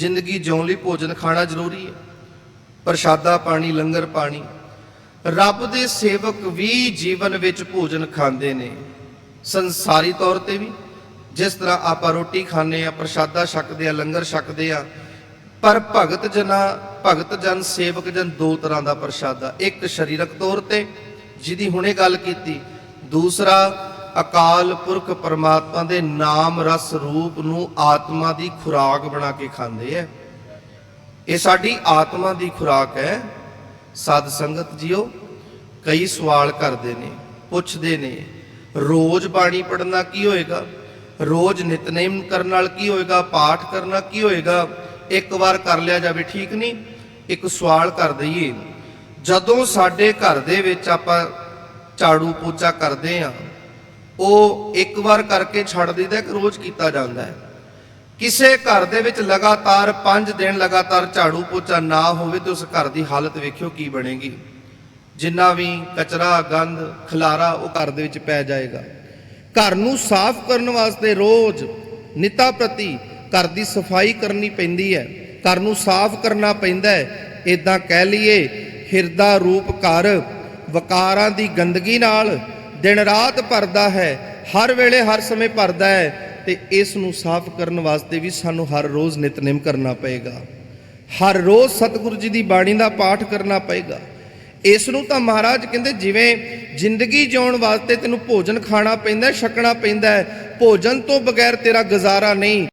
ਜ਼ਿੰਦਗੀ ਜਿਉਣ ਲਈ ਭੋਜਨ ਖਾਣਾ ਜ਼ਰੂਰੀ ਹੈ। ਪ੍ਰਸ਼ਾਦਾ ਪਾਣੀ, ਲੰਗਰ ਪਾਣੀ। ਰੱਬ ਦੇ ਸੇਵਕ ਵੀ ਜੀਵਨ ਵਿੱਚ ਭੋਜਨ ਖਾਂਦੇ ਨੇ। ਸੰਸਾਰੀ ਤੌਰ ਤੇ ਵੀ। ਜਿਸ ਤਰ੍ਹਾਂ ਆਪਾਂ ਰੋਟੀ ਖਾਂਦੇ ਆ ਪ੍ਰਸ਼ਾਦਾ ਛਕਦੇ ਆ ਲੰਗਰ ਛਕਦੇ ਆ ਪਰ ਭਗਤ ਜਨਾ, ਭਗਤ ਜਨ ਸੇਵਕ ਜਨ ਦੋ ਤਰ੍ਹਾਂ ਦਾ ਪ੍ਰਸ਼ਾਦਾ। ਇੱਕ ਸਰੀਰਕ ਤੌਰ ਤੇ, ਜਿਹਦੀ ਹੁਣੇ ਗੱਲ ਕੀਤੀ। ਦੂਸਰਾ ਅਕਾਲ ਪੁਰਖ ਪਰਮਾਤਮਾ ਦੇ ਨਾਮ ਰਸ ਰੂਪ ਨੂੰ ਆਤਮਾ ਦੀ ਖੁਰਾਕ ਬਣਾ ਕੇ ਖਾਂਦੇ ਆ ਇਹ ਸਾਡੀ ਆਤਮਾ ਦੀ ਖੁਰਾਕ ਹੈ ਸਤ ਸੰਗਤ ਜੀਓ, ਕਈ ਸਵਾਲ ਕਰਦੇ ਨੇ, ਪੁੱਛਦੇ ਨੇ, ਰੋਜ਼ ਬਾਣੀ ਪੜਨਾ ਕੀ ਹੋਏਗਾ? ਰੋਜ਼ ਨਿਤਨੇਮ ਕਰਨ ਨਾਲ ਕੀ ਹੋਏਗਾ? ਪਾਠ ਕਰਨਾ ਕੀ ਹੋਏਗਾ? ਇੱਕ ਵਾਰ ਕਰ ਲਿਆ ਜਾਵੇ, ਠੀਕ ਨਹੀਂ? ਇੱਕ ਸਵਾਲ ਕਰ ਦਈਏ। ਜਦੋਂ ਸਾਡੇ ਘਰ ਦੇ ਵਿੱਚ ਆਪਾਂ ਝਾੜੂ ਪੋਚਾ ਕਰਦੇ ਆ ਉਹ ਇੱਕ ਵਾਰ ਕਰਕੇ ਛੱਡ ਦਈਦਾ ਕਿ ਰੋਜ਼ ਕੀਤਾ ਜਾਂਦਾ ਹੈ। ਕਿਸੇ ਘਰ ਦੇ ਵਿੱਚ ਲਗਾਤਾਰ 5 ਦਿਨ ਲਗਾਤਾਰ ਝਾੜੂ ਪੋਚਾ ਨਾ ਹੋਵੇ ਤੇ ਉਸ ਘਰ ਦੀ ਹਾਲਤ ਵੇਖਿਓ ਕੀ ਬਣੇਗੀ। ਜਿੰਨਾ ਵੀ ਕਚਰਾ, ਗੰਦ, ਖਲਾਰਾ ਉਹ ਘਰ ਦੇ ਵਿੱਚ ਪੈ ਜਾਏਗਾ। ਘਰ ਨੂੰ ਸਾਫ਼ ਕਰਨ ਵਾਸਤੇ ਰੋਜ਼ ਨਿਤਾ ਪ੍ਰਤੀ ਘਰ ਦੀ ਸਫ਼ਾਈ ਕਰਨੀ ਪੈਂਦੀ ਹੈ। ਘਰ ਨੂੰ ਸਾਫ਼ ਕਰਨਾ ਪੈਂਦਾ ਹੈ। ਇਦਾਂ ਕਹਿ ਲਈਏ, ਹਿਰਦਾ ਰੂਪ ਘਰ ਵਕਾਰਾਂ ਦੀ ਗੰਦਗੀ ਨਾਲ ਦਿਨ ਰਾਤ ਭਰਦਾ ਹੈ, ਹਰ ਵੇਲੇ ਹਰ ਸਮੇਂ ਭਰਦਾ ਹੈ ਤੇ ਇਸ ਨੂੰ ਸਾਫ਼ ਕਰਨ ਵਾਸਤੇ ਵੀ ਸਾਨੂੰ ਹਰ ਰੋਜ਼ ਨਿਤਨੇਮ ਕਰਨਾ ਪਏਗਾ। ਹਰ ਰੋਜ਼ ਸਤਿਗੁਰੂ ਜੀ ਦੀ ਬਾਣੀ ਦਾ ਪਾਠ ਕਰਨਾ ਪਏਗਾ। ਇਸ ਨੂੰ ਤਾਂ ਮਹਾਰਾਜ ਕਹਿੰਦੇ ਜਿਵੇਂ ਜ਼ਿੰਦਗੀ ਜਿਉਣ ਵਾਸਤੇ ਤੈਨੂੰ ਭੋਜਨ ਖਾਣਾ ਪੈਂਦਾ, ਛਕਣਾ ਪੈਂਦਾ ਭੋਜਨ ਤੋਂ ਬਗੈਰ ਤੇਰਾ ਗੁਜ਼ਾਰਾ ਨਹੀਂ